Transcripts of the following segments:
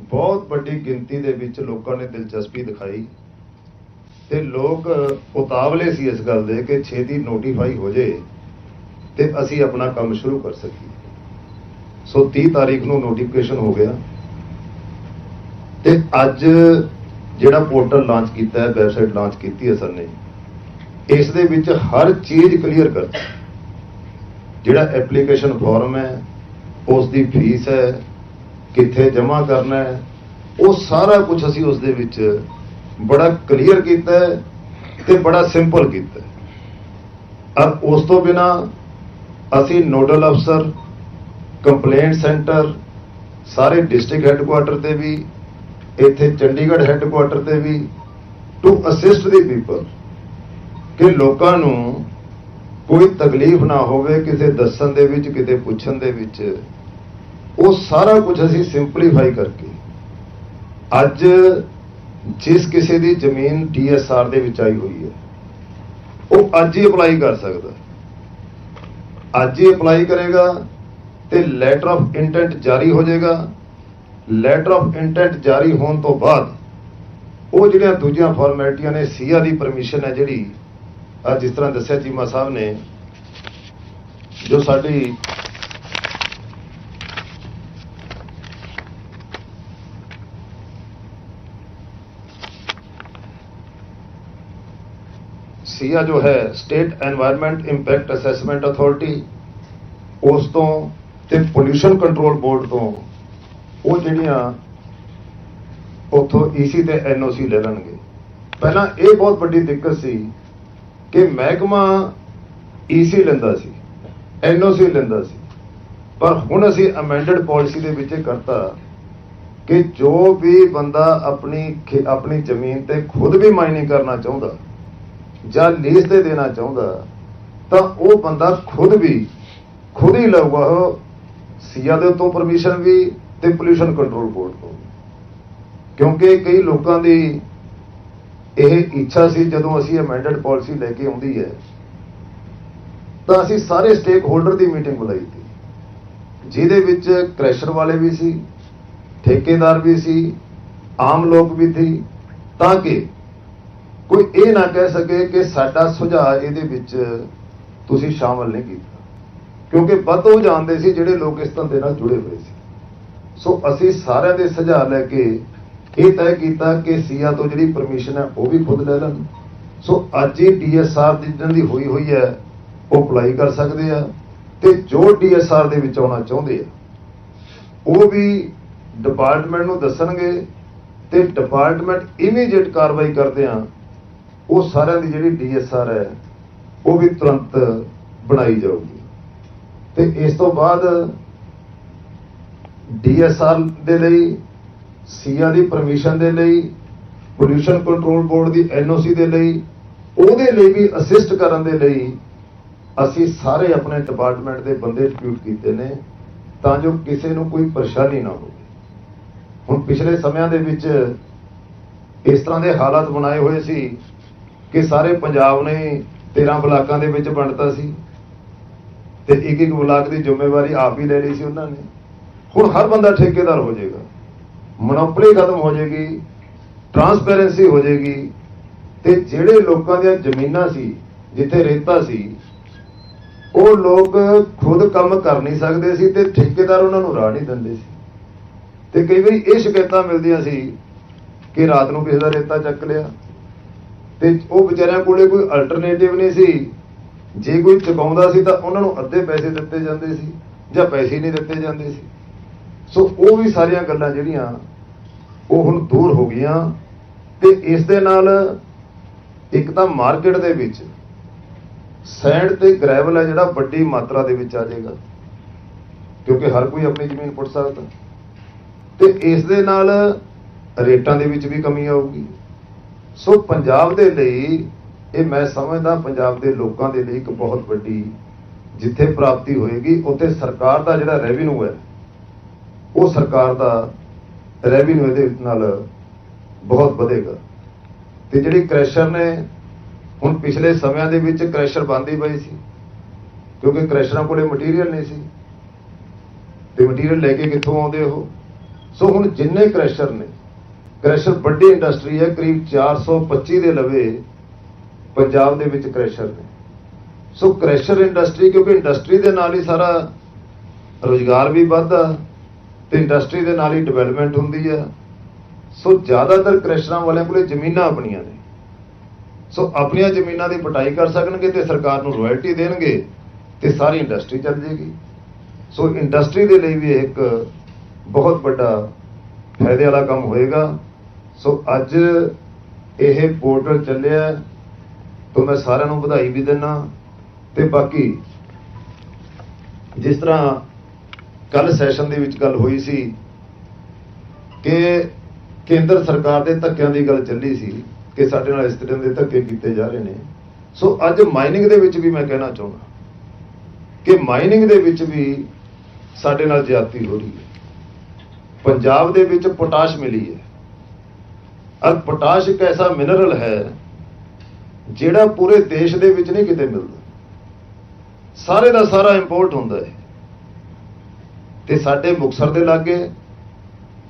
ਬਹੁਤ ਵੱਡੀ ਗਿਣਤੀ ਦੇ ਵਿੱਚ ਲੋਕਾਂ ਨੇ ਦਿਲਚਸਪੀ ਦਿਖਾਈ ਤੇ ਲੋਕ ਉਤਾਵਲੇ ਸੀ ਇਸ ਗੱਲ ਦੇ ਕਿ ਛੇਤੀ ਨੋਟੀਫਾਈ ਹੋ ਜੇ ਤੇ ਅਸੀਂ ਆਪਣਾ ਕੰਮ ਸ਼ੁਰੂ ਕਰ ਸਕੀਏ। ਸੋ 30 ਤਾਰੀਖ ਨੂੰ ਨੋਟੀਫਿਕੇਸ਼ਨ ਹੋ ਗਿਆ ਤੇ ਅੱਜ ਜਿਹੜਾ ਪੋਰਟਲ ਲਾਂਚ ਕੀਤਾ ਹੈ ਵੈਬਸਾਈਟ ਲਾਂਚ ਕੀਤੀ ਹੈ ਸਰ ਨੇ, ਇਸ ਦੇ ਵਿੱਚ ਹਰ ਚੀਜ਼ ਕਲੀਅਰ ਕਰਤੀ। ਜਿਹੜਾ ਐਪਲੀਕੇਸ਼ਨ ਫਾਰਮ ਹੈ ਉਸ ਦੀ ਫੀਸ ਹੈ ਕਿੱਥੇ ਜਮ੍ਹਾਂ ਕਰਨਾ ਹੈ, ਉਹ ਸਾਰਾ ਕੁਝ ਅਸੀਂ ਉਸ ਦੇ ਵਿੱਚ ਬੜਾ ਕਲੀਅਰ ਕੀਤਾ ਹੈ ਤੇ ਬੜਾ ਸਿੰਪਲ ਕੀਤਾ ਹੈ। ਅਰ ਉਸ ਤੋਂ ਬਿਨਾ ਅਸੀਂ ਨੋਡਲ ਅਫਸਰ ਕੰਪਲੇਂਟ ਸੈਂਟਰ ਸਾਰੇ ਡਿਸਟ੍ਰਿਕਟ ਹੈੱਡਕੁਆਟਰ ਤੇ ਵੀ, ਇੱਥੇ ਚੰਡੀਗੜ੍ਹ ਹੈੱਡਕੁਆਟਰ ਤੇ ਵੀ ਟੂ ਅਸਿਸਟ ਦੀ ਪੀਪਲ ਕਿ ਲੋਕਾਂ ਨੂੰ ਕੋਈ ਤਕਲੀਫ ਨਾ ਹੋਵੇ ਕਿਸੇ ਦੱਸਣ ਦੇ ਵਿੱਚ ਕਿਤੇ ਪੁੱਛਣ ਦੇ ਵਿੱਚ। ਉਹ ਸਾਰਾ ਕੁਝ ਅਸੀਂ ਸਿੰਪਲੀਫਾਈ ਕਰਕੇ ਅੱਜ ਜਿਸ ਕਿਸੇ ਦੀ ਜ਼ਮੀਨ ਡੀਐਸਆਰ ਦੇ ਵਿੱਚ ਆਈ ਹੋਈ ਹੈ, ਉਹ ਅੱਜ ਹੀ ਅਪਲਾਈ ਕਰ ਸਕਦਾ। ਅੱਜ ਹੀ ਅਪਲਾਈ ਕਰੇਗਾ ਤੇ ਲੈਟਰ ਆਫ ਇੰਟੈਂਟ ਜਾਰੀ ਹੋ ਜਾਏਗਾ। ਲੈਟਰ ਆਫ ਇੰਟੈਂਟ ਜਾਰੀ ਹੋਣ ਤੋਂ ਬਾਅਦ ਉਹ ਜਿਹੜੀਆਂ ਦੂਜੀਆਂ ਫਾਰਮੈਲਿਟੀਆਂ ਨੇ ਸੀਆ ਦੀ ਪਰਮਿਸ਼ਨ ਹੈ ਜਿਹੜੀ ਆ ਜਿਸ ਤਰ੍ਹਾਂ ਦੱਸਿਆ ਚੀਮਾ ਸਾਹਿਬ ਨੇ, ਜੋ ਸਾਡੀ ਸੀਆ ਜੋ ਹੈ state environment impact assessment authority ਉਸ ਤੋਂ ਤੇ ਪੋਲੂਸ਼ਨ ਕੰਟਰੋਲ ਬੋਰਡ ਤੋਂ ਉਹ ਜਿਹੜੀਆਂ ਉਥੋਂ ਈਸੀ ਤੇ ਐਨਓਸੀ ਲੈ ਲੈਣਗੇ। ਪਹਿਲਾਂ ਇਹ ਬਹੁਤ ਵੱਡੀ ਦਿੱਕਤ ਸੀ ਕਿ ਮਹਿਕਮਾ ਈਸੀ ਲੈਂਦਾ ਸੀ ਐਨਓਸੀ ਲੈਂਦਾ ਸੀ। ਪਰ ਹੁਣ ਅਸੀਂ ਅਮੈਂਡਡ ਪਾਲਿਸੀ ਦੇ ਵਿੱਚ ਇਹ ਕਰਤਾ ਕਿ ਜੋ ਵੀ ਬੰਦਾ ਆਪਣੀ ਆਪਣੀ ਜ਼ਮੀਨ ਤੇ ਖੁਦ ਵੀ ਮਾਈਨਿੰਗ ਕਰਨਾ ਚਾਹੁੰਦਾ ਜਾਂ ਲੀਜ਼ ਤੇ ਦੇਣਾ ਚਾਹੁੰਦਾ, ਤਾਂ ਉਹ ਬੰਦਾ ਖੁਦ ਵੀ, ਖੁਦ ਹੀ ਲਊਗਾ ਉਹ ਸੀਆ ਦੇ ਉੱਤੋਂ ਪਰਮਿਸ਼ਨ ਵੀ ਤੇ ਪੋਲਿਊਸ਼ਨ ਕੰਟਰੋਲ ਬੋਰਡ ਤੋਂ ਵੀ। ਕਿਉਂਕਿ ਕਈ ਲੋਕਾਂ ਦੀ ਇਹ ਇੱਛਾ ਸੀ, ਜਦੋਂ ਅਸੀਂ ਅਮੈਂਡਡ ਪਾਲਿਸੀ ਲੈ ਕੇ ਆਉਂਦੀ ਹੈ, ਤਾਂ ਅਸੀਂ ਸਾਰੇ ਸਟੇਕ ਹੋਲਡਰ ਦੀ ਮੀਟਿੰਗ ਬੁਲਾਈ ਸੀ ਜਿਹਦੇ ਵਿੱਚ ਕ੍ਰੈਸ਼ਰ ਵਾਲੇ ਵੀ ਸੀ, ਠੇਕੇਦਾਰ ਵੀ ਸੀ, ਆਮ ਲੋਕ ਵੀ ਸੀ, ਤਾਂ ਕਿ ਕੋਈ ਇਹ ਨਾ ਕਹਿ ਸਕੇ ਕਿ ਸਾਡਾ ਸੁਝਾਅ ਇਹਦੇ ਵਿੱਚ ਤੁਸੀਂ ਸ਼ਾਮਲ ਨਹੀਂ ਕੀਤਾ। ਕਿਉਂਕਿ ਵੱਧ ਉਹ ਜਾਣਦੇ ਸੀ ਜਿਹੜੇ ਲੋਕ ਇਸ ਧੰਦੇ ਨਾਲ ਜੁੜੇ ਹੋਏ ਸੀ। ਸੋ ਅਸੀਂ ਸਾਰਿਆਂ ਦੇ ਸੁਝਾਅ ਲੈ ਕੇ ਇਹ ਤੈਅ ਕੀਤਾ ਕਿ ਸੀਆ ਤੋਂ ਜਿਹੜੀ ਪਰਮਿਸ਼ਨ ਹੈ ਉਹ ਵੀ ਖੁਦ ਲੈ ਲੈਣ। ਸੋ ਅੱਜ ਹੀ ਡੀਐਸਆਰ ਦੀ ਜਿਹਨਾਂ ਦੀ ਹੋਈ ਹੋਈ ਹੈ, ਉਹ ਅਪਲਾਈ ਕਰ ਸਕਦੇ ਆ ਤੇ ਜੋ ਡੀਐਸਆਰ ਦੇ ਵਿੱਚ ਆਉਣਾ ਚਾਹੁੰਦੇ ਆ, ਉਹ ਵੀ ਡਿਪਾਰਟਮੈਂਟ ਨੂੰ ਦੱਸਣਗੇ ਤੇ ਡਿਪਾਰਟਮੈਂਟ ਇਮੀਡੀਏਟ ਕਾਰਵਾਈ ਕਰਦੇ ਆ ਉਹ ਸਾਰਿਆਂ ਦੀ ਜਿਹੜੀ ਡੀਐਸਆਰ ਹੈ, ਉਹ ਵੀ ਤੁਰੰਤ ਬਣਾਈ ਜਾਊਗੀ। ਤੇ ਇਸ ਤੋਂ ਬਾਅਦ ਡੀਐਸਆਰ ਦੇ ਲਈ ਸੀਆ ਦੀ ਪਰਮਿਸ਼ਨ ਦੇ ਲਈ ਪੋਲਿਊਸ਼ਨ ਕੰਟਰੋਲ ਬੋਰਡ ਦੀ ਐਨਓਸੀ ਦੇ ਲਈ, ਉਹਦੇ ਲਈ ਵੀ ਅਸਿਸਟ ਕਰਨ ਦੇ ਲਈ ਅਸੀਂ ਸਾਰੇ ਆਪਣੇ ਡਿਪਾਰਟਮੈਂਟ ਦੇ ਬੰਦੇ ਡਿਪਿਊਟ ਕੀਤੇ ਨੇ, ਤਾਂ ਜੋ ਕਿਸੇ ਨੂੰ ਕੋਈ ਪਰੇਸ਼ਾਨੀ ਨਾ ਹੋਵੇ। ਹੁਣ ਪਿਛਲੇ ਸਮਿਆਂ ਦੇ ਵਿੱਚ ਇਸ ਤਰ੍ਹਾਂ ਦੇ ਹਾਲਾਤ ਬਣਾਏ ਹੋਏ ਸੀ ਕਿ ਸਾਰੇ ਪੰਜਾਬ ਨੇ 13 ਬਲਾਕਾਂ ਦੇ ਵਿੱਚ ਵੰਡਤਾ ਸੀ ਤੇ ਇੱਕ ਇੱਕ ਬਲਾਕ ਦੀ ਜ਼ਿੰਮੇਵਾਰੀ ਆਪ ਹੀ ਲੈ ਲਈ ਸੀ ਉਹਨਾਂ ਨੇ। ਹੁਣ ਹਰ ਬੰਦਾ ਠੇਕੇਦਾਰ ਹੋ ਜਾਏਗਾ। ਮੋਨੋਪੋਲੀ ਖਤਮ ਹੋ ਜਾਏਗੀ, ਟਰਾਂਸਪੇਰੈਂਸੀ ਹੋ ਜਾਏਗੀ ਤੇ ਜਿਹੜੇ ਲੋਕਾਂ ਦੀਆਂ ਜ਼ਮੀਨਾਂ ਸੀ, ਜਿੱਥੇ ਰੇਤਾ ਸੀ, ਉਹ ਲੋਕ ਖੁਦ ਕੰਮ ਕਰ ਨਹੀਂ ਸਕਦੇ ਸੀ ਤੇ ਠੇਕੇਦਾਰ ਉਹਨਾਂ ਨੂੰ ਰਾਹ ਨਹੀਂ ਦਿੰਦੇ ਸੀ। ਤੇ ਕਈ ਵਾਰੀ ਇਹ ਸ਼ਿਕਾਇਤਾਂ ਮਿਲਦੀਆਂ ਸੀ ਕਿ ਰਾਤ ਨੂੰ ਕਿਸੇ ਦਾ ਰੇਤਾ ਚੱਕ ਲਿਆ। ਤੇ ਉਹ ਵਿਚਾਰਿਆਂ ਕੋਲੇ ਕੋਈ ਅਲਟਰਨੇਟਿਵ ਨਹੀਂ ਸੀ। ਜੇ ਕੋਈ ਚੁਕਾਉਂਦਾ ਸੀ ਤਾਂ ਉਹਨਾਂ ਨੂੰ ਅੱਧੇ ਪੈਸੇ ਦਿੱਤੇ ਜਾਂਦੇ ਸੀ ਜਾਂ ਪੈਸੇ ਨਹੀਂ ਦਿੱਤੇ ਜਾਂਦੇ ਸੀ। ਸੋ ਉਹ ਵੀ ਸਾਰੀਆਂ ਗੱਲਾਂ ਜਿਹੜੀਆਂ ਉਹ ਹੁਣ ਦੂਰ ਹੋ ਗਈਆਂ ਤੇ ਇਸ ਦੇ ਨਾਲ ਇੱਕ ਤਾਂ ਮਾਰਕੀਟ ਦੇ ਵਿੱਚ ਸੈਂਡ ਤੇ ਗ੍ਰੈਵਲ ਹੈ ਜਿਹੜਾ ਵੱਡੀ ਮਾਤਰਾ ਦੇ ਵਿੱਚ ਆ ਜਾਏਗਾ, ਕਿਉਂਕਿ ਹਰ ਕੋਈ ਆਪਣੀ ਜ਼ਮੀਨ ਪੁੱਟ ਸਕਦਾ। ਤੇ ਇਸ ਦੇ ਨਾਲ ਰੇਟਾਂ ਦੇ ਵਿੱਚ ਵੀ ਕਮੀ ਆਊਗੀ। ਸੋ ਪੰਜਾਬ ਦੇ ਲਈ ਇਹ ਮੈਂ ਸਮਝਦਾ ਪੰਜਾਬ ਦੇ ਲੋਕਾਂ ਦੇ ਲਈ ਇੱਕ ਬਹੁਤ ਵੱਡੀ ਜਿੱਥੇ ਪ੍ਰਾਪਤੀ ਹੋਏਗੀ, ਉੱਥੇ ਸਰਕਾਰ ਦਾ ਜਿਹੜਾ ਰੈਵਨਿਊ ਹੈ, ਉਹ ਸਰਕਾਰ ਦਾ ਰੈਵਨਿਊ ਇਹਦੇ ਨਾਲ ਬਹੁਤ ਵਧੇਗਾ। ਤੇ ਜਿਹੜੇ ਕ੍ਰੈਸ਼ਰ ਨੇ ਹੁਣ ਪਿਛਲੇ ਸਮਿਆਂ ਦੇ ਵਿੱਚ ਕ੍ਰੈਸ਼ਰ ਬੰਦ ਹੀ ਪਏ ਸੀ, ਕਿਉਂਕਿ ਕ੍ਰੈਸ਼ਰਾਂ ਕੋਲੇ ਮਟੀਰੀਅਲ ਨਹੀਂ ਸੀ। ਤੇ ਮਟੀਰੀਅਲ ਲੈ ਕੇ ਕਿੱਥੋਂ ਆਉਂਦੇ ਉਹ? ਸੋ ਹੁਣ ਜਿੰਨੇ ਕ੍ਰੈਸ਼ਰ ਨੇ ਕ੍ਰੈਸ਼ਰ ਵੱਡੀ ਇੰਡਸਟਰੀ ਹੈ, ਕਰੀਬ 425 ਦੇ ਲਵੇ ਪੰਜਾਬ ਦੇ ਵਿੱਚ ਕ੍ਰੈਸ਼ਰ ਨੇ। ਸੋ ਕ੍ਰੈਸ਼ਰ ਇੰਡਸਟਰੀ, ਕਿਉਂਕਿ ਇੰਡਸਟਰੀ ਦੇ ਨਾਲ ਹੀ ਸਾਰਾ ਰੋਜ਼ਗਾਰ ਵੀ ਵੱਧਦਾ, ਤੇ ਇੰਡਸਟਰੀ ਦੇ ਨਾਲ ਹੀ ਡਿਵੈਲਪਮੈਂਟ ਹੁੰਦੀ ਆ। ਸੋ ਜ਼ਿਆਦਾਤਰ ਕ੍ਰੈਸ਼ਰਾਂ ਵਾਲਿਆਂ ਕੋਲੇ ਜ਼ਮੀਨਾਂ ਆਪਣੀਆਂ ਨੇ। ਸੋ ਆਪਣੀਆਂ ਜ਼ਮੀਨਾਂ ਦੀ ਪਟਾਈ ਕਰ ਸਕਣਗੇ ਤੇ ਸਰਕਾਰ ਨੂੰ ਰਾਇਲਟੀ ਦੇਣਗੇ ਤੇ ਸਾਰੀ ਇੰਡਸਟਰੀ ਚੱਲ ਜੇਗੀ। ਸੋ ਇੰਡਸਟਰੀ ਦੇ ਲਈ ਵੀ ਇਹ ਇੱਕ ਬਹੁਤ ਵੱਡਾ ਫਾਇਦੇ ਵਾਲਾ ਕੰਮ ਹੋਏਗਾ। ਸੋ ਅੱਜ ਇਹ ਪੋਰਟਲ ਚੱਲਿਆ ਤੋਂ ਮੈਂ ਸਾਰਿਆਂ ਨੂੰ ਵਧਾਈ ਵੀ ਦਿੰਦਾ ਤੇ ਬਾਕੀ ਜਿਸ ਤਰ੍ਹਾਂ ਕੱਲ ਸੈਸ਼ਨ ਦੇ ਵਿੱਚ ਗੱਲ ਹੋਈ ਸੀ ਕਿ ਕੇਂਦਰ ਸਰਕਾਰ ਦੇ ਧੱਕਿਆਂ ਦੀ ਗੱਲ ਚੱਲੀ ਸੀ ਕਿ ਸਾਡੇ ਨਾਲ ਇਸ ਤਰ੍ਹਾਂ ਦੇ ਧੱਕੇ ਕੀਤੇ ਜਾ ਰਹੇ ਨੇ। ਸੋ ਅੱਜ ਮਾਈਨਿੰਗ ਦੇ ਵਿੱਚ ਵੀ ਮੈਂ ਕਹਿਣਾ ਚਾਹੁੰਦਾ ਕਿ ਮਾਈਨਿੰਗ ਦੇ ਵਿੱਚ ਵੀ ਸਾਡੇ ਨਾਲ ਜ਼ਿਆਦਤੀ ਹੋ ਰਹੀ ਹੈ। ਪੰਜਾਬ ਦੇ ਵਿੱਚ ਪੋਟਾਸ਼ ਮਿਲੀ ਹੈ। ਅਰ ਪੋਟਾਸ਼ ਇੱਕ ਐਸਾ ਮਿਨਰਲ ਹੈ, ਜਿਹੜਾ ਪੂਰੇ ਦੇਸ਼ ਦੇ ਵਿੱਚ ਨਹੀਂ ਕਿਤੇ ਮਿਲਦਾ। ਸਾਰੇ ਦਾ ਸਾਰਾ ਇੰਪੋਰਟ ਹੁੰਦਾ ਹੈ। ਤੇ ਸਾਡੇ ਮੁਕਸਰ ਦੇ ਲਾਗੇ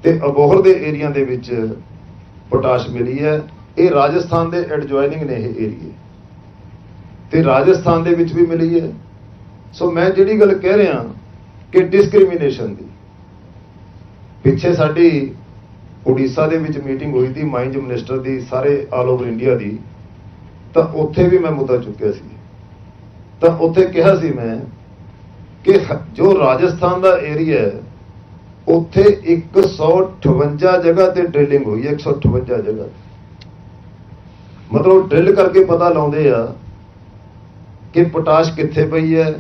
ਤੇ ਅਬੋਹਰ ਦੇ ਏਰੀਆ ਦੇ ਵਿੱਚ ਪੋਟਾਸ਼ ਮਿਲੀ ਹੈ। ਇਹ ਰਾਜਸਥਾਨ ਦੇ ਐਡਜੋਇਨਿੰਗ ਨੇ ਇਹ ਏਰੀਏ ਤੇ ਰਾਜਸਥਾਨ ਦੇ ਵਿੱਚ ਵੀ ਮਿਲੀ ਹੈ। ਸੋ ਮੈਂ ਜਿਹੜੀ ਗੱਲ ਕਹਿ ਰਿਹਾ ਕਿ ਡਿਸਕ੍ਰਿਮੀਨੇਸ਼ਨ ਦੀ, ਪਿੱਛੇ ਸਾਡੀ ਉੜੀਸਾ ਦੇ ਵਿੱਚ ਮੀਟਿੰਗ ਹੋਈ ਸੀ ਮਾਈਨਜ ਮਿਨਿਸਟਰ ਦੀ, ਸਾਰੇ ਆਲ ਓਵਰ ਇੰਡੀਆ ਦੀ। ਤਾਂ ਉੱਥੇ ਵੀ ਮੈਂ ਮੁੱਦਾ ਚੁੱਕਿਆ ਸੀ। ਤਾਂ ਉੱਥੇ ਕਿਹਾ ਸੀ ਮੈਂ ਕਿ ਜੋ ਰਾਜਸਥਾਨ ਦਾ ਏਰੀਆ ਹੈ, ਉੱਥੇ 158 ਜਗ੍ਹਾ ਤੇ ਡ੍ਰਿਲਿੰਗ ਹੋਈ ਹੈ 158 ਜਗ੍ਹਾ ਮਤਲਬ ਡ੍ਰਿਲ ਕਰਕੇ ਪਤਾ ਲਾਉਂਦੇ ਆ ਕਿ ਪੋਟਾਸ਼ ਕਿੱਥੇ ਪਈ ਹੈ,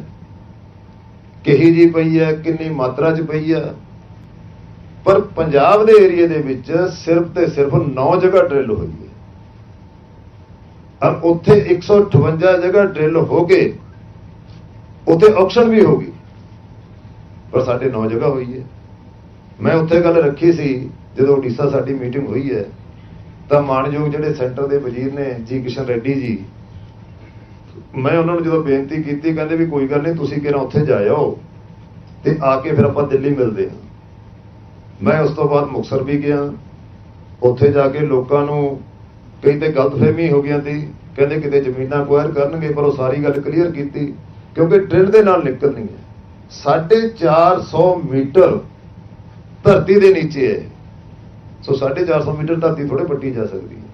ਕਿਹੀ ਜੀ ਪਈ ਹੈ, ਕਿੰਨੀ ਮਾਤਰਾ 'ਚ ਪਈ ਹੈ ਪਰ ਪੰਜਾਬ ਦੇ ਏਰੀਆ ਦੇ ਵਿੱਚ ਸਿਰਫ ਤੇ ਸਿਰਫ 9 ਜਗ੍ਹਾ ਡ੍ਰਿਲ ਹੋਈ ਹੈ। ਔਰ ਉੱਥੇ 158 ਜਗ੍ਹਾ ਡ੍ਰਿਲ ਹੋ ਕੇ ਉੱਥੇ ਆਕਸ਼ਨ ਵੀ ਹੋ ਗਈ। ਪਰ ਸਾਡੇ 9 ਜਗ੍ਹਾ ਹੋਈ ਹੈ। ਮੈਂ ਉੱਥੇ ਗੱਲ ਰੱਖੀ ਸੀ, ਜਦੋਂ ਉੜੀਸਾ ਸਾਡੀ ਮੀਟਿੰਗ ਹੋਈ ਹੈ, ਤਾਂ ਮਾਨਯੋਗ ਜਿਹੜੇ ਸੈਂਟਰ ਦੇ ਵਜ਼ੀਰ ਨੇ ਜੀ ਕਿਸ਼ਨ ਰੈਡੀ ਜੀ, ਮੈਂ ਉਹਨਾਂ ਨੂੰ ਜਦੋਂ ਬੇਨਤੀ ਕੀਤੀ, ਕਹਿੰਦੇ ਵੀ ਕੋਈ ਗੱਲ ਨਹੀਂ, ਤੁਸੀਂ ਕਿਹੜਾ ਉੱਥੇ ਜਾਇਓ ਆਓ ਤੇ ਆ ਕੇ ਫਿਰ ਆਪਾਂ ਦਿੱਲੀ ਮਿਲਦੇ ਹਾਂ। ਮੈਂ ਉਸ ਤੋਂ ਬਾਅਦ ਮੁਕਸਰ ਵੀ ਗਿਆ। ਉੱਥੇ ਜਾ ਕੇ ਲੋਕਾਂ ਨੂੰ ਕਈ ਤੇ ਗਲਤਫਹਿਮੀ ਹੋ ਗਈਆਂ ਸੀ। ਕਹਿੰਦੇ ਕਿਤੇ ਜ਼ਮੀਨਾਂ ਅਕਵਾਇਰ ਕਰਨਗੇ, ਪਰ ਉਹ ਸਾਰੀ ਗੱਲ ਕਲੀਅਰ ਕੀਤੀ, ਕਿਉਂਕਿ ਡਰਿਲ ਦੇ ਨਾਲ ਨਿਕਲਣੀ ਹੈ। 450 ਮੀਟਰ ਧਰਤੀ ਦੇ ਨੀਚੇ ਹੈ। ਸੋ 450 ਮੀਟਰ ਧਰਤੀ ਥੋੜੇ ਪੱਟੀ ਜਾ ਸਕਦੀ ਹੈ।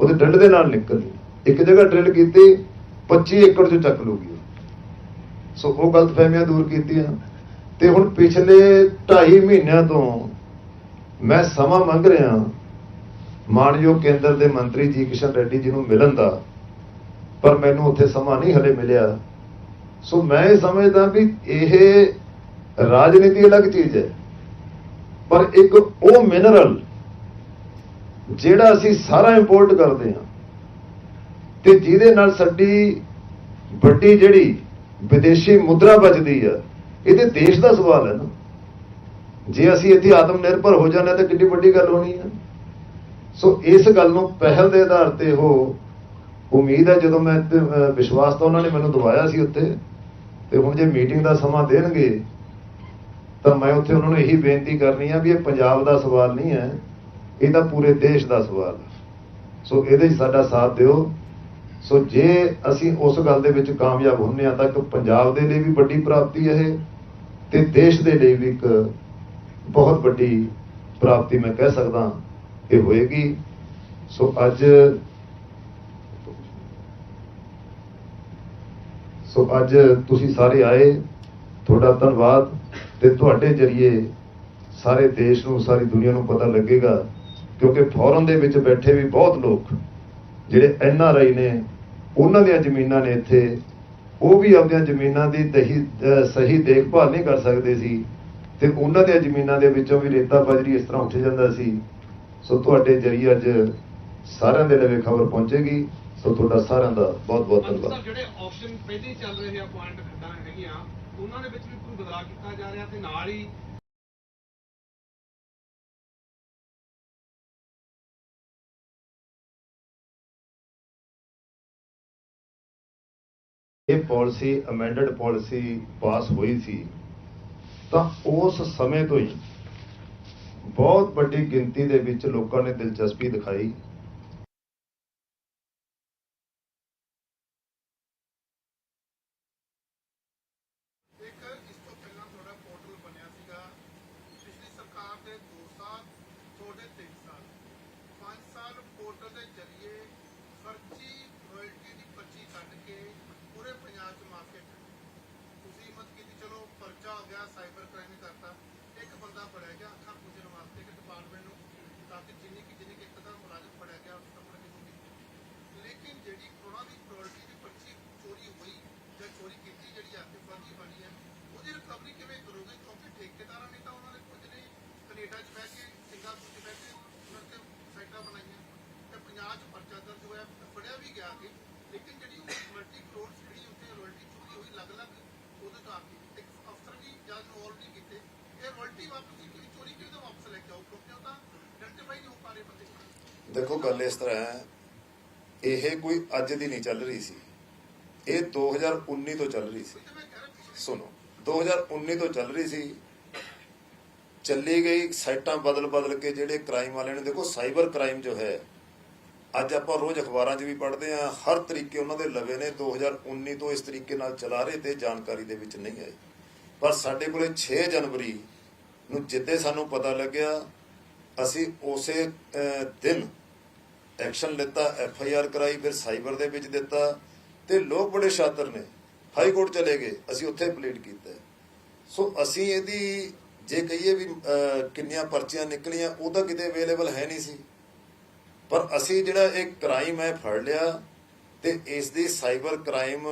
ਉਹਦੇ ਡਰਿਲ ਦੇ ਨਾਲ ਨਿਕਲਣੀ ਇੱਕ ਜਗ੍ਹਾ ਡਰਿਲ ਕੀਤੀ 25 ਏਕੜ ਚ ਚੱਕ ਲੂਗੀ ਸੋ ਉਹ ਗਲਤਫਹਿਮੀਆਂ ਦੂਰ ਕੀਤੀਆਂ। ਤੇ ਹੁਣ ਪਿਛਲੇ 2.5 ਮਹੀਨਿਆਂ ਤੋਂ ਮੈਂ ਸਮਾਂ ਮੰਗ ਰਿਹਾ ਮਾਨਯੋਗ ਕੇਂਦਰ ਦੇ ਮੰਤਰੀ ਜੀ ਕਿਸ਼ਨ ਰੈੱਡੀ ਜੀ ਨੂੰ ਮਿਲਣ ਦਾ, ਪਰ ਮੈਨੂੰ ਉੱਥੇ ਸਮਾਂ ਨਹੀਂ ਹਲੇ ਮਿਲਿਆ। ਸੋ ਮੈਂ ਇਹ ਸਮਝਦਾ ਵੀ ਇਹ ਰਾਜਨੀਤੀ ਅਲੱਗ ਚੀਜ਼ ਹੈ। ਪਰ ਇੱਕ ਉਹ ਮਿਨਰਲ ਜਿਹੜਾ ਅਸੀਂ ਸਾਰਾ ਇੰਪੋਰਟ ਕਰਦੇ ਹਾਂ ਤੇ ਜਿਹਦੇ ਨਾਲ ਸਾਡੀ ਵੱਡੀ ਜਿਹੜੀ ਵਿਦੇਸ਼ੀ ਮੁਦਰਾ ਬਚਦੀ ਆ ਇਹ ਤੇ ਦੇਸ਼ ਦਾ ਸਵਾਲ ਹੈ ਨਾ। ਜੇ ਅਸੀਂ ਇੱਥੇ ਆਤਮ ਨਿਰਭਰ ਹੋ ਜਾਂਦੇ ਤਾਂ ਕਿੰਨੀ ਵੱਡੀ ਗੱਲ ਹੋਣੀ ਹੈ ਸੋ ਇਸ ਗੱਲ ਨੂੰ ਪਹਿਲ ਦੇ ਆਧਾਰ ਤੇ ਉਹ ਉਮੀਦ ਹੈ, ਜਦੋਂ ਮੈਂ ਵਿਸ਼ਵਾਸ ਤਾਂ ਉਹਨਾਂ ਨੇ ਮੈਨੂੰ ਦਵਾਇਆ ਸੀ ਉੱਥੇ ਤੇ ਹੁਣ ਜੇ ਮੀਟਿੰਗ ਦਾ ਸਮਾਂ ਦੇਣਗੇ, ਤਾਂ ਮੈਂ ਉੱਥੇ ਉਹਨਾਂ ਨੂੰ ਇਹੀ ਬੇਨਤੀ ਕਰਨੀ ਆ ਵੀ ਇਹ ਪੰਜਾਬ ਦਾ ਸਵਾਲ ਨਹੀਂ ਹੈ, ਇਹ ਤਾਂ ਪੂਰੇ ਦੇਸ਼ ਦਾ ਸਵਾਲ ਹੈ ਸੋ ਇਹਦੇ 'ਚ ਸਾਡਾ ਸਾਥ ਦਿਓ। ਸੋ ਜੇ ਅਸੀਂ ਉਸ ਗੱਲ ਦੇ ਵਿੱਚ ਕਾਮਯਾਬ ਹੁੰਨੇ ਆ, ਤਾਂ ਇੱਕ ਪੰਜਾਬ ਦੇ ਲਈ ਵੀ ਵੱਡੀ ਪ੍ਰਾਪਤੀ ਹੈ ਇਹ, ਤੇ ਦੇਸ਼ ਦੇ ਲਈ ਵੀ ਇੱਕ ਬਹੁਤ ਵੱਡੀ ਪ੍ਰਾਪਤੀ ਮੈਂ ਕਹਿ ਸਕਦਾ ਇਹ ਹੋਏਗੀ। ਸੋ ਅੱਜ ਸੋ ਅੱਜ ਤੁਸੀਂ ਸਾਰੇ ਆਏ। ਤੁਹਾਡਾ ਧੰਨਵਾਦ ਤੇ ਤੁਹਾਡੇ ਜਰੀਏ ਸਾਰੇ ਦੇਸ਼ ਨੂੰ, ਸਾਰੀ ਦੁਨੀਆ ਨੂੰ ਪਤਾ ਲੱਗੇਗਾ, ਕਿਉਂਕਿ ਫੋਰਨ ਦੇ ਵਿੱਚ ਬੈਠੇ ਵੀ ਬਹੁਤ ਲੋਕ ਜਿਹੜੇ ਐਨ ਆਰ ਆਈ ਨੇ, ਉਹਨਾਂ ਦੀਆਂ ਜ਼ਮੀਨਾਂ ਨੇ ਇੱਥੇ। ਉਹ ਵੀ ਆਪਣੀਆਂ ਜ਼ਮੀਨਾਂ ਦੀ ਦਹੀ ਸਹੀ ਦੇਖਭਾਲ ਨਹੀਂ ਕਰ ਸਕਦੇ ਸੀ। ਤੇ ਉਹਨਾਂ ਦੀਆਂ ਜ਼ਮੀਨਾਂ ਦੇ ਵਿੱਚੋਂ ਵੀ ਰੇਤਾ ਬਜਰੀ ਇਸ ਤਰ੍ਹਾਂ ਉੱਠ ਜਾਂਦਾ ਸੀ। ਸੋ ਤੁਹਾਡੇ ਜਰੀਏ ਅੱਜ ਸਾਰਿਆਂ ਦੇ ਲਵੇ ਖਬਰ ਪਹੁੰਚੇਗੀ। ਸੋ ਤੁਹਾਡਾ ਸਾਰਿਆਂ ਦਾ ਬਹੁਤ ਬਹੁਤ ਧੰਨਵਾਦ। ਸਾਹਿਬ ਜਿਹੜੇ ਆਪਸ਼ਨ ਪਹਿਲੇ ਹੀ ਚੱਲ ਰਹੇ ਆ ਪੁਆਇੰਟ ਖੱਡਾਂ ਹੈਗੀਆਂ ਉਹਨਾਂ ਦੇ ਵਿੱਚ ਵੀ ਕੋਈ ਬਦਲਾਅ ਕੀਤਾ ਜਾ ਰਿਹਾ ਤੇ ਨਾਲ ਹੀ ਇਹ ਪਾਲਿਸੀ ਅਮੈਂਡਡ ਪਾਲਿਸੀ ਪਾਸ ਹੋਈ ਸੀ। ਤਾਂ ਉਸ ਸਮੇਂ ਤੋਂ ਹੀ ਬਹੁਤ ਵੱਡੀ ਗਿਣਤੀ ਦੇ ਵਿੱਚ ਲੋਕਾਂ ਨੇ ਦਿਲਚਸਪੀ ਦਿਖਾਈ ਇੱਕ ਇਸ ਤੋਂ ਪਹਿਲਾਂ ਤੁਹਾਡਾ ਪੋਰਟਲ ਬਣਿਆ ਸੀਗਾ ਪਿਛਲੀ ਸਰਕਾਰ ਦੇ 2 ਸਾਲ ਤੁਹਾਡੇ 3 ਸਾਲ 5 ਸਾਲ ਪੋਰਟਲ ਦੇ ਜ਼ਰੀਏ ਫਰਜ਼ੀ ਰਾਇਲਟੀ ਦੀ ਪਰਚੀ ਕੱਢ ਕੇ ਪੂਰੇ ਪੰਜਾਬ 'ਚ ਮਾਰਕੀਟ ਤੁਸੀਂ ਹਿੰਮਤ ਕੀਤੀ ਚਲੋ ਪਰਚਾ ਹੋ ਗਿਆ ਸਾਈਬਰ ਕ੍ਰਾਈਮ ਕਰਤਾ ਇੱਕ ਬੰਦਾ ਫੜਿਆ ਗਿਆ ਅੱਖਾਂ ਪੁੱਛਣ ਵਾਸਤੇ ਕਿ ਡਿਪਾਰਟਮੈਂਟ ਨੂੰ ਤਾਂ ਕਿ ਜਿੰਨੀ ਕਿ ਜਿੰਨੀ ਕਿ ਇੱਕ ਦਾ ਮੁਲਾਜ਼ਮ ਫੜਿਆ ਗਿਆ ਉਸ ਤੋਂ ਮੁੜ ਕੇ ਨਹੀਂ ਲੇਕਿਨ ਜਿਹੜੀ ਕਰੋਨਾ ਦੀ ਪ੍ਰਾਇੋਰਟੀ ਦੀ ਪਰਚੀ ਚੋਰੀ ਹੋਈ ਜਾਂ ਚੋਰੀ ਕੀਤੀ ਜਿਹੜੀ ਆਪਣੀ ਫਰਜ਼ੀ ਬਣੀ ਹੈ, ਉਹਦੀ ਰਿਕਵਰੀ ਕਿਵੇਂ ਕਰੋਗੇ? ਕਿਉਂਕਿ ਠੇਕੇਦਾਰਾਂ ਨੇ ਤਾਂ ਉਹਨਾਂ ਨੇ ਕੁਝ ਨਹੀਂ, ਕੈਨੇਡਾ 'ਚ ਬਹਿ ਕੇ, ਸਿੰਗਾਪੁਰ 'ਚ ਬਹਿ ਕੇ ਉਹਨਾਂ ਤੇ ਸਾਈਟਾਂ ਬਣਾਈਆਂ ਤੇ ਪੰਜਾਬ 'ਚ ਪਰਚਾ ਦਰਜ ਹੋਇਆ ਫੜਿਆ ਵੀ ਗਿਆ ਕਿ ਲੇਕਿਨ ਜਿਹੜੀ ਮਲਟੀ ਕਰੋੜ ਜਿਹੜੀ ਉੱਤੇ ਰਾਇਲਟੀ ਚੋਰੀ ਹੋਈ ਅਲੱਗ-ਅਲੱਗ, ਉਹਦੇ ਤੋਂ ਆਪੀ ਇੱਕ ਅਫਸਰ ਵੀ ਜੱਜ ਨੂੰ ਨਹੀਂ ਕੀਤੇ। ਇਹ ਰਾਇਲਟੀ ਵਾਪਸ ਚੋਰੀ ਕਿਉਂ ਵਾਪਸ ਲੈ ਕੇ ਆਓ? ਕਿਉਂਕਿ ਉਹ ਤਾਂ ਆਇਡੈਂਟੀਫਾਈ ਨਹੀਂ ਹੋ ਪਾ ਰਹੇ ਬੰਦੇ। ਦੇਖੋ, ਗੱਲ ਇਸ ਤਰ੍ਹਾਂ ਹੈ ਇਹ ਕੋਈ ਅੱਜ ਦੀ ਨਹੀਂ ਚੱਲ ਰਹੀ ਸੀ। ਇਹ 2019 ਤੋਂ ਚੱਲ ਰਹੀ ਸੀ। ਤੇ ਮੈਂ ਕਹਿ ਰਿਹਾ ਸੁਣੋ 2019 ਤੋਂ ਚੱਲ ਰਹੀ ਸੀ। ਚੱਲੀ ਗਈ ਸਾਈਟਾਂ ਬਦਲ ਬਦਲ ਕੇ ਜਿਹੜੇ ਕ੍ਰਾਈਮ ਵਾਲਿਆਂ ਨੇ, ਦੇਖੋ ਸਾਈਬਰ ਕ੍ਰਾਈਮ ਜੋ ਹੈ, ਅੱਜ ਆਪਾਂ ਰੋਜ਼ ਅਖਬਾਰਾਂ 'ਚ ਵੀ ਪੜ੍ਹਦੇ ਆ ਹਰ ਤਰੀਕੇ ਉਹਨਾਂ ਦੇ ਲਵੇ ਨੇ 2019 ਤੋਂ ਇਸ ਤਰੀਕੇ ਨਾਲ ਚਲਾ ਰਹੇ ਤੇ ਜਾਣਕਾਰੀ ਦੇ ਵਿੱਚ ਨਹੀਂ ਆਈ। ਪਰ ਸਾਡੇ ਕੋਲੇ 6 ਜਨਵਰੀ ਨੂੰ ਜਿੱਦੇ ਸਾਨੂੰ ਪਤਾ ਲੱਗਿਆ, ਅਸੀਂ ਉਸੇ ਦਿਨ ਐਕਸ਼ਨ ਲਿੱਤਾ, ਐਫ ਆਈ ਆਰ ਕਰਾਈ, ਫਿਰ ਸਾਈਬਰ ਦੇ ਵਿੱਚ ਦਿੱਤਾ ਤੇ ਲੋਕ ਬੜੇ ਸ਼ਾਤਰ ਨੇ। ਹਾਈ ਕੋਰਟ ਚਲੇ ਗਏ, ਅਸੀਂ ਉੱਥੇ ਪਲੀਟ ਕੀਤਾ। ਸੋ ਅਸੀਂ ਇਹਦੀ, ਜੇ ਕਹੀਏ ਵੀ ਕਿੰਨੀਆਂ ਪਰਚੀਆਂ ਨਿਕਲੀਆਂ, ਉਹ ਤਾਂ ਕਿਤੇ ਅਵੇਲੇਬਲ ਹੈ ਨਹੀਂ ਸੀ। ਪਰ ਅਸੀਂ ਜਿਹੜਾ ਇਹ ਕ੍ਰਾਈਮ ਹੈ, ਫੜ ਲਿਆ ਤੇ ਇਸ ਦੀ ਸਾਈਬਰ ਕ੍ਰਾਈਮ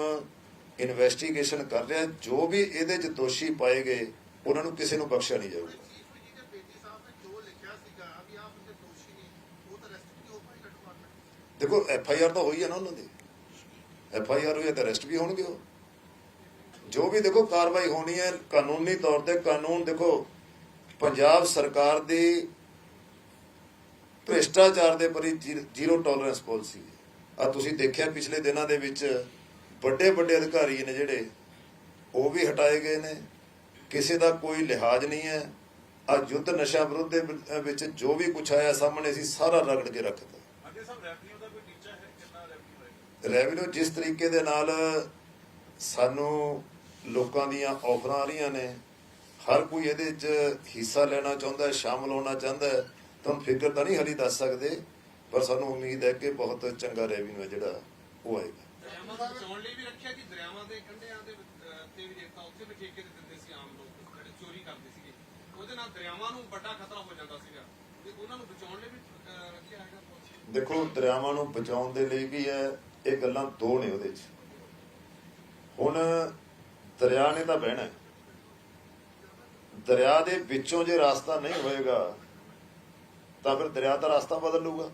ਇਨਵੈਸਟੀਗੇਸ਼ਨ ਕਰ ਰਿਹਾ ਜੋ ਵੀ ਇਹਦੇ 'ਚ ਦੋਸ਼ੀ ਪਾਏ ਗਏ, ਉਹਨਾਂ ਨੂੰ ਕਿਸੇ ਨੂੰ ਬਖਸ਼ਿਆ ਨਹੀਂ ਜਾਊਗਾ ਚੀਫ ਜੀ ਦੇ ਬੇਦੀ ਸਾਹਿਬ ਨੇ ਜੋ ਲਿਖਿਆ ਸੀਗਾ ਵੀ ਆਪ ਬੰਦੇ ਦੋਸ਼ੀ ਨਹੀਂ ਉਹ ਤਾਂ ਰੈਸਟ ਨਹੀਂ ਹੋ ਪਾਏਗਾ ਡਿਪਾਰਟਮੈਂਟ ਦੇਖੋ ਐਫ ਆਈ ਆਰ ਤਾਂ ਹੋਈ ਹੈ ਨਾ ਉਹਨਾਂ ਦੀ। ਐਫ ਆਈ ਆਰ ਹੋਈ ਹੈ ਤਾਂ ਅਰੈਸਟ ਵੀ ਹੋਣਗੇ ਉਹ। ਜੋ ਵੀ ਦੇਖੋ, ਕਾਰਵਾਈ ਹੋਣੀ ਹੈ ਕਾਨੂੰਨੀ ਤੌਰ ਤੇ। ਕਾਨੂੰਨ ਦੇਖੋ, ਪੰਜਾਬ ਸਰਕਾਰ ਦੀ ਭ੍ਰਿਸ਼ਟਾਚਾਰ ਦੇ ਪ੍ਰਤੀ ਜ਼ੀਰੋ ਟੋਲਰੈਂਸ ਪਾਲਿਸੀ ਆ ਤੁਸੀਂ ਦੇਖਿਆ ਪਿਛਲੇ ਦਿਨਾਂ ਦੇ ਵਿੱਚ ਵੱਡੇ ਵੱਡੇ ਅਧਿਕਾਰੀ ਨੇ ਜਿਹੜੇ, ਉਹ ਵੀ ਹਟਾਏ ਗਏ ਨੇ। ਕਿਸੇ ਦਾ ਕੋਈ ਲਿਹਾਜ਼ ਨਹੀਂ ਹੈ। ਆ ਯੁੱਧ ਨਸ਼ਾ ਵਿਰੁੱਧ ਦੇ ਵਿੱਚ ਜੋ ਵੀ ਕੁਛ ਆਇਆ ਸਾਹਮਣੇ, ਅਸੀਂ ਸਾਰਾ ਰਗੜ ਕੇ ਰੱਖਤਾ। ਅੱਗੇ ਸਭ ਰੈਵਨਿਊ ਰੈਵਨਿਊ ਜਿਸ ਤਰੀਕੇ ਦੇ ਨਾਲ ਸਾਨੂੰ ਲੋਕਾਂ ਦੀਆਂ ਆਫਰਾਂ ਆ ਰਹੀਆਂ ਨੇ ਹਰ ਕੋਈ ਇਹਦੇ 'ਚ ਹਿੱਸਾ ਲੈਣਾ ਚਾਹੁੰਦਾ ਹੈ ਸ਼ਾਮਲ ਹੋਣਾ ਚਾਹੁੰਦਾ ਹੈ ਤੁਹਾਨੂੰ ਫਿਕਰ ਤਾਂ ਨਹੀਂ ਹਲੀ ਦੱਸ ਸਕਦੇ ਪਰ ਸਾਨੂੰ ਉਮੀਦ ਹੈ ਕਿ ਬਹੁਤ ਚੰਗਾ ਰੈਵਨਿਊ ਹੈ ਜਿਹੜਾ ਉਹ ਆਏਗਾ। ਦਰਿਆਵਾਂ ਨੂੰ ਬਚਾਉਣ ਲਈ ਵੀ ਰੱਖਿਆ ਕਿ ਦਰਿਆਵਾਂ ਦੇ ਕੰਢਿਆਂ ਦੇ ਅਹ, ਤੇ ਵੀ ਰੇਤਾ ਉੱਥੇ ਵੀ ਠੇਕੇ ਤੇ ਦਿੰਦੇ ਸੀ ਆਮ ਲੋਕ ਜਿਹੜੇ ਚੋਰੀ ਕਰਦੇ ਸੀਗੇ। ਉਹਦੇ ਨਾਲ ਦਰਿਆਵਾਂ ਨੂੰ ਵੱਡਾ ਖਤਰਾ ਹੋ ਜਾਂਦਾ ਸੀਗਾ। ਤੇ ਉਹਨਾਂ ਨੂੰ ਬਚਾਉਣ ਲਈ ਵੀ ਅਹ, ਰੱਖਿਆ ਹੈਗਾ policy। ਦੇਖੋ ਦਰਿਆਵਾਂ ਨੂੰ ਬਚਾਉਣ ਦੇ ਲਈ ਵੀ ਹੈ ਇਹ ਗੱਲਾਂ ਦੋ ਨੇ ਉਹਦੇ 'ਚ। ਹੁਣ ਦਰਿਆ ਨੇ ਤਾਂ ਬਹਿਣਾ ਦਰਿਆ ਦੇ ਵਿੱਚੋਂ ਜੇ ਰਸਤਾ ਨਹੀਂ ਹੋਏਗਾ, ਤਾਂ ਫਿਰ ਦਰਿਆ ਦਾ ਰਸਤਾ ਬਦਲ ਲੂਗਾ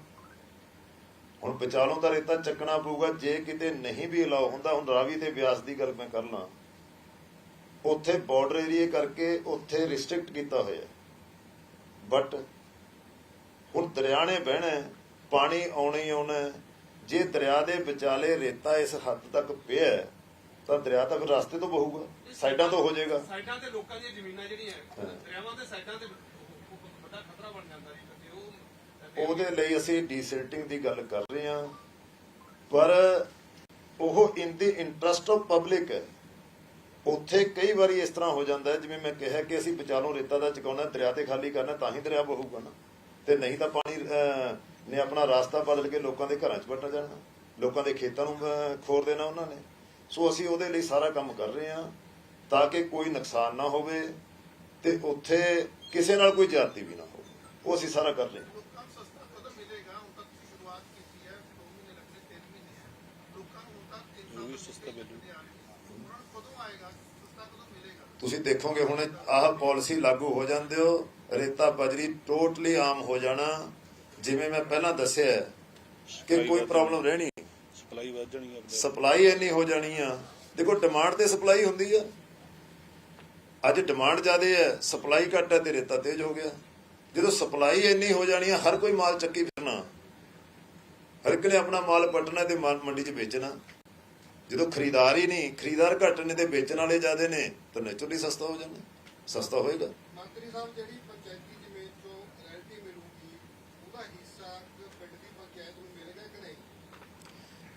ਹੁਣ ਵਿਚਾਲੋਂ ਦਾ ਰੇਤਾ ਚੱਕਣਾ ਪਊਗਾ, ਜੇ ਕਿਤੇ ਨਹੀਂ ਵੀ ਅਲਾਉ ਹੁੰਦਾ, ਹੁਣ ਰਾਵੀ ਤੇ ਬਿਆਸ ਦੀ ਗੱਲ ਮੈਂ ਕਰ ਲਾਂ। ਉੱਥੇ ਬਾਰਡਰ ਏਰੀਏ ਕਰਕੇ ਉੱਥੇ ਰਿਸਟ੍ਰਿਕਟ ਕੀਤਾ ਹੋਇਆ। ਬਟ ਹੁਣ ਦਰਿਆ ਨੇ ਬਹਿਣਾ ਪਾਣੀ ਆਉਣਾ ਹੀ ਆਉਣਾ ਜੇ ਦਰਿਆ ਦੇ ਵਿਚਾਲੇ ਰੇਤਾ ਇਸ ਹੱਦ ਤੱਕ ਪਿਆ ਤਾਂ ਦਰਿਆ ਤਾਂ ਫਿਰ ਰਸਤੇ ਤੋਂ ਬਹੂਗਾ ਸਾਈਡਾਂ ਤੋਂ ਹੋ ਜਾਏਗਾ। ਸਾਈਡਾਂ ਤੇ ਲੋਕਾਂ ਦੀਆਂ ਜ਼ਮੀਨਾਂ ਜਿਹੜੀਆਂ ਹਾਂ। ਦਰਿਆਵਾਂ ਦੇ ਸਾਈਡਾਂ ਤੇ ਵੱਡਾ ਖਤਰਾ ਬਣ ਜਾਂਦਾ ਜੀ ਤੇ ਉਹ ਉਹਦੇ ਲਈ ਅਸੀਂ ਡੀਸਿਲਟਿੰਗ ਦੀ ਗੱਲ ਕਰ ਰਹੇ ਹਾਂ ਪਰ ਉਹ in the interest of public ਹੈ। ਉੱਥੇ ਕਈ ਵਾਰੀ ਇਸ ਤਰ੍ਹਾਂ ਹੋ ਜਾਂਦਾ ਜਿਵੇਂ ਮੈਂ ਕਿਹਾ ਕਿ ਅਸੀਂ ਵਿਚਾਲੋਂ ਰੇਤਾ ਦਾ ਚੁਕਾਉਣਾ ਦਰਿਆ ਤੇ ਖਾਲੀ ਕਰਨਾ ਤਾਂ ਹੀ ਦਰਿਆ ਬਹੂਗਾ ਨਾ। ਤੇ ਨਹੀਂ ਤਾਂ ਪਾਣੀ ਨੇ ਆਪਣਾ ਰਾਸਤਾ ਬਦਲ ਕੇ ਲੋਕਾਂ ਦੇ ਘਰਾਂ 'ਚ ਵੜ ਜਾਣਾ ਲੋਕਾਂ ਦੇ ਖੇਤਾਂ ਨੂੰ ਖੋਰ ਦੇਣਾ ਉਹਨਾਂ ਨੇ। ਸੋ ਅਸੀਂ ਉਹਦੇ ਲਈ ਸਾਰਾ ਕੰਮ ਕਰ ਰਹੇ ਹਾਂ ਤਾਂ ਕਿ ਕੋਈ ਨੁਕਸਾਨ ਨਾ ਹੋਵੇ ਤੇ ਉੱਥੇ ਕਿਸੇ ਨਾਲ ਕੋਈ ਜ਼ਿਆਦਤੀ ਵੀ ਨਾ ਹੋਵੇ। ਉਹ ਅਸੀਂ ਸਾਰਾ ਕਰ ਰਹੇ ਹਾਂ। ਲੋਕਾਂ ਨੂੰ ਸਸਤਾ ਕਦੋਂ ਮਿਲੇਗਾ? ਹੁਣ ਤੱਕ ਤੁਸੀਂ ਸ਼ੁਰੂਆਤ ਕੀਤੀ ਹੈ 2 ਮਹੀਨੇ ਲੱਗਣੇ 3 ਮਹੀਨੇ ਲੋਕਾਂ ਨੂੰ ਹੁਣ ਤੱਕ 3 ਸਾਲ ਸਸਤਾ ਮਿਲੇਗਾ ਉਹਨਾਂ ਨੂੰ ਕਦੋਂ ਆਏਗਾ? ਸਸਤਾ ਕਦੋਂ ਮਿਲੇਗਾ? ਤੁਸੀਂ ਦੇਖੋਗੇ ਹੁਣ ਆਹ ਪਾਲਿਸੀ ਲਾਗੂ ਹੋ ਜਾਂਦੇ ਹੋ ਰੇਤਾ ਬਜਰੀ ਟੋਟਲੀ ਆਮ ਹੋ ਜਾਣਾ। ਜਿਵੇਂ ਮੈਂ ਪਹਿਲਾਂ ਦੱਸਿਆ ਹੈ ਕਿ ਕੋਈ ਪ੍ਰੋਬਲਮ ਰਹਿਣੀ। ਸਪਲਾਈ ਵੱਧ ਜਾਣੀ ਆਪਣੇ ਸਪਲਾਈ ਇੰਨੀ ਹੋ ਜਾਣੀ ਆ। ਦੇਖੋ ਡਿਮਾਂਡ ਤੇ ਸਪਲਾਈ ਹੁੰਦੀ ਆ। ਅੱਜ ਡਿਮਾਂਡ ਜ਼ਿਆਦੇ ਹੈ ਸਪਲਾਈ ਘੱਟ ਹੈ ਤੇ ਰੇਤਾ ਤੇਜ਼ ਹੋ ਗਿਆ। ਜਦੋਂ ਸਪਲਾਈ ਇੰਨੀ ਹੋ ਜਾਣੀ ਆ ਹਰ ਕੋਈ ਮਾਲ ਚੱਕੀ ਫਿਰਨਾ। ਹਰ ਇੱਕ ਨੇ ਆਪਣਾ ਮਾਲ ਪਟਣਾ ਤੇ ਮਾਲ ਮੰਡੀ 'ਚ ਵੇਚਣਾ। ਜਦੋਂ ਖਰੀਦਾਰ ਹੀ ਨਹੀਂ ਖਰੀਦਾਰ ਘੱਟ ਨੇ ਤੇ ਵੇਚਣ ਵਾਲੇ ਜ਼ਿਆਦੇ ਨੇ ਤਾਂ ਨੇਚਰਲੀ ਸਸਤਾ ਹੋ ਜਾਣਾ ਸਸਤਾ ਹੋਏਗਾ। ਮੰਤਰੀ ਸਾਹਿਬ ਜਿਹੜੀ ਪੰਚਾਇਤੀ ਜ਼ਮੀਨ ਤੋਂ ਉਹਦਾ ਨੂੰ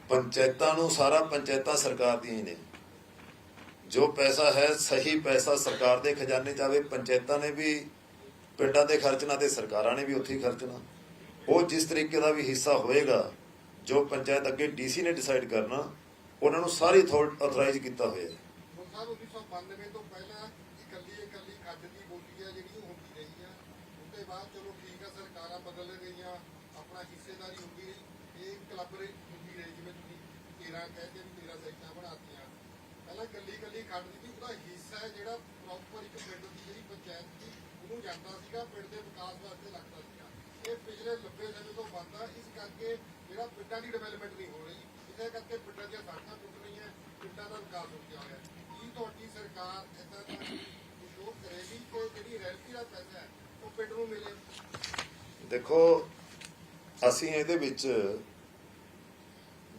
ਪੰਚਾਇਤਾਂ ਨੂੰ ਸਾਰਾ ਪੰਚਾਇਤਾਂ ਸਰਕਾਰ ਦੀਆਂ ਨੇ। ਜੋ ਪੈਸਾ ਹੈ ਸਹੀ ਪੈਸਾ ਸਰਕਾਰ ਦੇ ਖਜ਼ਾਨੇ ਜਾਵੇ ਪੰਚਾਇਤਾਂ ਨੇ ਵੀ ਪਿੰਡਾਂ ਦੇ ਖਰਚਣਾ ਤੇ ਸਰਕਾਰਾਂ ਨੇ ਵੀ ਉੱਥੇ ਹੀ ਖਰਚਣਾ। ਉਹ ਜਿਸ ਤਰੀਕੇ ਦਾ ਵੀ ਹਿੱਸਾ ਹੋਏਗਾ ਜੋ ਪੰਚਾਇਤ ਅੱਗੇ ਡੀਸੀ ਨੇ ਡਿਸਾਈਡ ਕਰਨਾ ਉਹਨਾਂ ਨੂੰ ਸਾਰੀ ਅਥਾਰਾਈਜ਼ ਕੀਤਾ ਹੋਇਆ ਹੈ। ਸਾਹਿਬ 1992 ਤੋਂ ਪਹਿਲਾਂ ਇਕੱਲੀ ਇਕੱਲੀ ਖੱਡ ਦੀ ਬੋਲੀ ਹੈ ਜਿਹੜੀ ਹੁੰਦੀ ਰਹੀ ਆ। ਉਹਦੇ ਬਾਅਦ ਚਲੋ ਠੀਕ ਆ ਸਰਕਾਰਾਂ ਆਪਣਾ ਹਿੱਸੇਦਾਰੀ ਹੁੰਦੀ ਰਹੀ, ਇਹ ਕਲੱਬਰੇ ਹੁੰਦੀ ਰਹੀ ਜਿਵੇਂ ਤੁਸੀਂ 13 ਕਹਿ ਕੇ ਵੀ 13 ਸਾਈਟਾਂ ਬਣਾਤੀਆਂ। ਪਹਿਲਾਂ ਇਕੱਲੀ ਇਕੱਲੀ ਖੱਡ ਦੀ ਉਹਦਾ ਹਿੱਸਾ ਹੈ ਜਿਹੜਾ ਪ੍ਰੋਪਰ ਇੱਕ ਪਿੰਡ ਦੀ ਜਿਹੜੀ ਪੰਚਾਇਤ ਸੀ, ਉਹਨੂੰ ਜਾਂਦਾ ਸੀਗਾ, ਪਿੰਡ ਦੇ ਵਿਕਾਸ ਵਾਸਤੇ ਲੱਗਦਾ ਸੀਗਾ। ਇਹ ਪਿਛਲੇ 90 ਸਮੇਂ ਤੋਂ ਬੰਦ ਆ ਇਸ ਕਰਕੇ ਜਿਹੜਾ ਪਿੰਡਾਂ ਦੀ ਡਿਵੈਲਪਮੈਂਟ ਨਹੀਂ ਹੋ ਰਹੀ ਇਸੇ ਕਰਕੇ ਪਿੰਡਾਂ ਦੀਆਂ ਸੜਕਾਂ ਟੁੱਟ ਰਹੀਆਂ, ਪਿੰਡਾਂ ਦਾ ਵਿਕਾਸ ਰੁਕਿਆ ਹੋਇਆ। ਕੀ ਤੁਹਾਡੀ ਸਰਕਾਰ ਇਦਾਂ ਦਾ ਸ਼ੋਅ ਕਰੇਗੀ ਕਿ ਜਿਹੜੀ ਰੈਲਟੀ ਦਾ ਪੈਸਾ ਹੈ, ਉਹ ਪਿੰਡ ਨੂੰ ਮਿਲੇ? ਦੇਖੋ, ਅਸੀਂ ਇਹਦੇ ਵਿੱਚ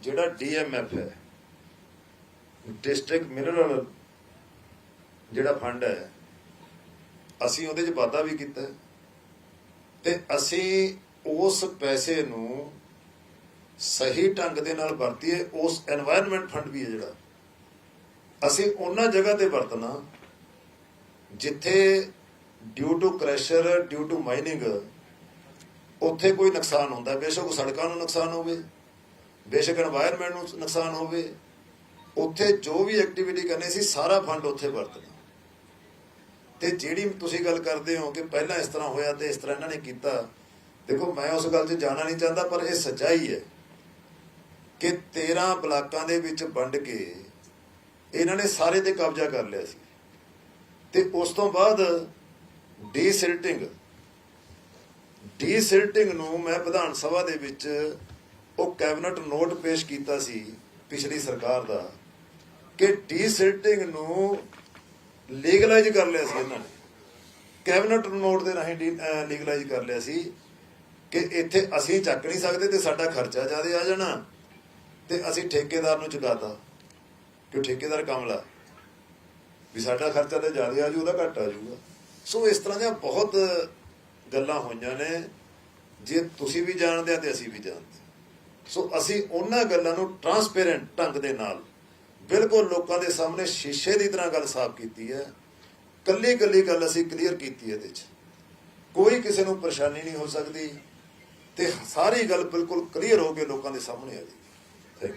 ਜਿਹੜਾ ਡੀਐਮਐਫ ਹੈ, ਡਿਸਟ੍ਰਿਕਟ ਮਿਨਰਲ ਜਿਹੜਾ ਫੰਡ ਹੈ, ਅਸੀਂ ਉਹਦੇ 'ਚ ਵਾਧਾ ਵੀ ਕੀਤਾ। ਤੇ ਅਸੀਂ ਉਸ ਪੈਸੇ ਨੂੰ ਸਹੀ ਢੰਗ ਦੇ ਨਾਲ ਵਰਤੀਏ, ਉਸ এনवायरमेंट ਫੰਡ ਵੀ ਹੈ ਜਿਹੜਾ। ਅਸੀਂ ਉਹਨਾਂ ਜਗ੍ਹਾ ਤੇ ਵਰਤਣਾ, ਜਿੱਥੇ due to crusher due to mining ਉੱਥੇ ਕੋਈ ਨੁਕਸਾਨ ਹੁੰਦਾ, ਬੇਸ਼ੱਕ ਸੜਕਾਂ ਨੂੰ ਨੁਕਸਾਨ ਹੋਵੇ, ਬੇਸ਼ੱਕ এনवायरमेंट ਨੂੰ ਨੁਕਸਾਨ ਹੋਵੇ, ਉੱਥੇ ਜੋ ਵੀ ਐਕਟੀਵਿਟੀ ਕਰਨੀ ਸੀ, ਸਾਰਾ ਫੰਡ ਉੱਥੇ ਵਰਤਣਾ। ਤੇ ਜਿਹੜੀ ਤੁਸੀਂ ਗੱਲ ਕਰਦੇ ਹੋ ਕਿ ਪਹਿਲਾਂ ਇਸ ਤਰ੍ਹਾਂ ਹੋਇਆ ਤੇ ਇਸ ਤਰ੍ਹਾਂ ਇਹਨਾਂ ਨੇ ਕੀਤਾ, ਦੇਖੋ ਮੈਂ ਉਸ ਗੱਲ 'ਚ ਜਾਣਾ ਨਹੀਂ ਚਾਹੁੰਦਾ, ਪਰ ਇਹ ਸੱਚਾਈ ਹੈ ਕਿ 13 ਬਲਾਕਾਂ ਦੇ ਵਿੱਚ ਵੰਡ ਕੇ ਇਹਨਾਂ ਨੇ ਸਾਰੇ ਤੇ ਕਬਜ਼ਾ ਕਰ ਲਿਆ ਸੀ। ਤੇ ਉਸ ਤੋਂ ਬਾਅਦ ਡੀਸਿਲਟਿੰਗ ਡੀ ਸਿਲਟਿੰਗ ਨੂੰ ਮੈਂ ਵਿਧਾਨ ਸਭਾ ਦੇ ਵਿੱਚ ਉਹ ਕੈਬਨਿਟ ਨੋਟ ਪੇਸ਼ ਕੀਤਾ ਸੀ ਪਿਛਲੀ ਸਰਕਾਰ ਦਾ ਕਿ ਡੀਸਿਲਟਿੰਗ ਨੂੰ ਲੀਗਲਾਈਜ਼ ਕਰ ਲਿਆ ਸੀ ਇਹਨਾਂ ਨੇ। ਕੈਬਨਿਟ ਨੋਟ ਦੇ ਰਾਹੀਂ ਲੀਗਲਾਈਜ਼ ਕਰ ਲਿਆ ਸੀ ਕਿ ਇੱਥੇ ਅਸੀਂ ਚੱਕ ਨਹੀਂ ਸਕਦੇ ਤੇ ਸਾਡਾ ਖਰਚਾ ਜ਼ਿਆਦਾ ਆ ਜਾਣਾ ਤੇ ਅਸੀਂ ਠੇਕੇਦਾਰ ਨੂੰ ਚੁਕਾਤਾ। ਕਿ ਠੇਕੇਦਾਰ ਕਮਲਾ? ਵੀ ਸਾਡਾ ਖਰਚਾ ਤਾਂ ਜ਼ਿਆਦਾ ਆ ਜੂ, ਉਹਦਾ ਘੱਟ ਆ ਜਾਊਗਾ ਸੋ ਇਸ ਤਰ੍ਹਾਂ ਦੀਆਂ ਬਹੁਤ ਗੱਲਾਂ ਹੋਈਆਂ ਨੇ, ਜੇ ਤੁਸੀਂ ਵੀ ਜਾਣਦੇ ਆ ਤੇ ਅਸੀਂ ਵੀ ਜਾਣਦੇ ਹਾਂ। ਸੋ ਅਸੀਂ ਉਹਨਾਂ ਗੱਲਾਂ ਨੂੰ ਟਰਾਂਸਪੇਰੈਂਟ ਢੰਗ ਦੇ ਨਾਲ, ਬਿਲਕੁਲ ਲੋਕਾਂ ਦੇ ਸਾਹਮਣੇ ਸ਼ੀਸ਼ੇ ਦੀ ਤਰ੍ਹਾਂ ਗੱਲ ਸਾਫ਼ ਕੀਤੀ ਹੈ। ਕੱਲੀ ਕੱਲੀ ਗੱਲ ਅਸੀਂ ਕਲੀਅਰ ਕੀਤੀ ਹੈ ਇਹਦੇ 'ਚ। ਕੋਈ ਕਿਸੇ ਨੂੰ ਪਰੇਸ਼ਾਨੀ ਨਹੀਂ ਹੋ ਸਕਦੀ ਤੇ ਸਾਰੀ ਗੱਲ ਬਿਲਕੁਲ ਕਲੀਅਰ ਹੋ ਕੇ ਲੋਕਾਂ ਦੇ ਸਾਹਮਣੇ ਆ ਜਾਏਗੀ।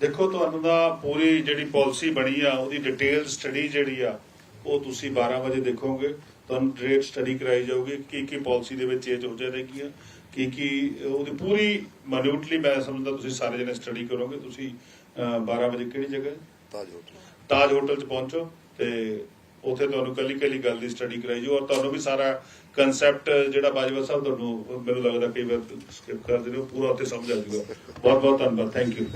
ਦੇਖੋ, ਤੁਹਾਨੂੰ ਦਾ ਪੂਰੀ ਜਿਹੜੀ ਪਾਲਿਸੀ ਬਣੀ ਆ, ਉਹਦੀ ਡਿਟੇਲ ਸਟੱਡੀ ਜਿਹੜੀ ਆ, ਉਹ ਤੁਸੀਂ 12 ਵਜੇ ਦੇਖੋਗੇ। ਤੁਹਾਨੂੰ ਡਿਟੇਲ ਸਟੱਡੀ ਕਰਾਈ ਜਾਊਗੀ ਕੀ ਕੀ ਪਾਲਿਸੀ ਦੇ ਵਿੱਚ ਚੇਂਜ ਹੋ ਜਾਏਗੀ ਕੀ ਕੀ ਉਹਦੀ ਪੂਰੀ ਮਿਨੂਟਲੀ ਮੈਂ ਸਮਝਦਾ ਤੁਸੀਂ ਸਾਰੇ ਜਣੇ ਸਟੱਡੀ ਕਰੋਗੇ ਤੁਸੀਂ ਅਹ, 12 ਵਜੇ ਕਿਹੜੀ ਜਗ੍ਹਾ? ਤਾਜ ਹੋਟਲ ਤਾਜ ਹੋਟਲ 'ਚ ਪਹੁੰਚੋ ਤੇ ਉੱਥੇ ਤੁਹਾਨੂੰ ਕੱਲੀ ਕੱਲੀ ਗੱਲ ਦੀ ਸਟੱਡੀ ਕਰਾਈ ਜਾਊ ਔਰ ਤੁਹਾਨੂੰ ਵੀ ਸਾਰਾ ਕਨਸੈਪਟ ਜਿਹੜਾ ਬਾਜਵਾ ਸਾਹਿਬ ਤੁਹਾਨੂੰ ਮੈਨੂੰ ਲੱਗਦਾ ਕਈ ਵਾਰ ਸਕਿਪ ਕਰ ਦਿੰਦੇ ਹੋ ਪੂਰਾ ਉੱਥੇ ਸਮਝ ਆ ਜਾਊਗਾ। ਬਹੁਤ ਬਹੁਤ ਧੰਨਵਾਦ ਥੈਂਕ ਯੂ